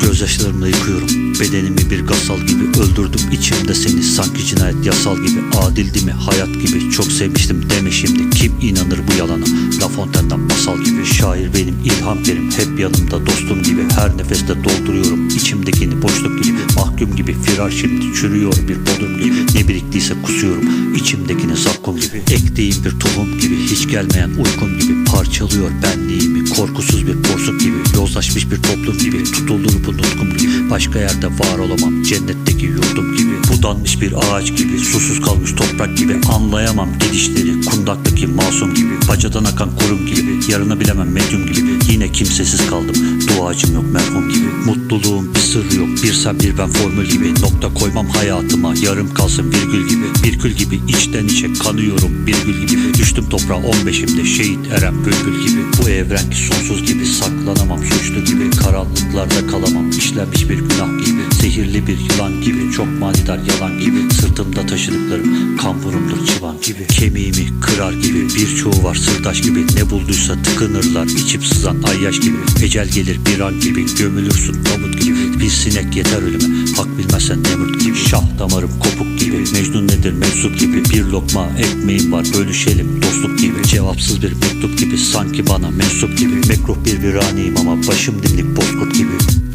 Gözyaşlarımla yıkıyorum. Bedenimi bir gasal gibi öldürdüm. İçimde seni Sanki cinayet yasal gibi. Adil değil mi? Hayat gibi. Çok sevmiştim deme şimdi. Kim inanır bu yalana? La Fontaine'den masal gibi. Şair benim ilham benim Hep yanımda dostum gibi. Her nefeste dolduruyorum. İçimdekini boşluk gibi. Mahkum gibi. Firar şimdi çürüyor bir bodrum gibi. Ne biriktiyse kusuyorum gibi Ektiğim bir tohum gibi Hiç gelmeyen uykum gibi Parçalıyor benliğimi Korkusuz bir porsuk gibi Yozlaşmış bir toplum gibi Tutulur bu nutkum gibi Başka yerde var olamam Cennetteki yurdum gibi Budanmış bir ağaç gibi Susuz kalmış toprak gibi Anlayamam gidişleri Kundaktaki masum gibi Bacadan akan kurum gibi Yarını bilemem medyum gibi Yine kimsesiz kaldım Duacım yok merhum gibi Mutluluğun bir sırrı yok. Bir sen bir ben formül gibi. Nokta koymam hayatıma. Yarım kalsın virgül gibi. Bir kül gibi. İçten içe kanıyorum Bir gül gibi. Düştüm toprağa 15'imde Şehit Eren Bülbül gibi. Bu evren ki sonsuz gibi. Saklanamam suçlu gibi. Karanlıklarda kalamam. İşlenmiş bir günah gibi Zehirli bir yılan gibi Çok manidar yalan gibi. Sırtımda taşıdıklarım Kamburumdur çıvan gibi. Kemiğimi kırar gibi Birçoğu var sırdaş gibi. Ne bulduysa tıkınırlar İçip sızan ayyaş gibi. Ecel gelir bir an gibi Gömülürsün pamut gibi. Bir sinek yeter ölüme Hak bilmezsen Nemrut gibi. Şah damarım kopuk gibi Mecnun nedir mevzup gibi. Bir lokma ekmeğim var bölüşelim dostluk gibi. Cevapsız bir mektup gibi Sanki bana mensup gibi. Mekruh bir viraniyim ama Başım dimdik bozkurt gibi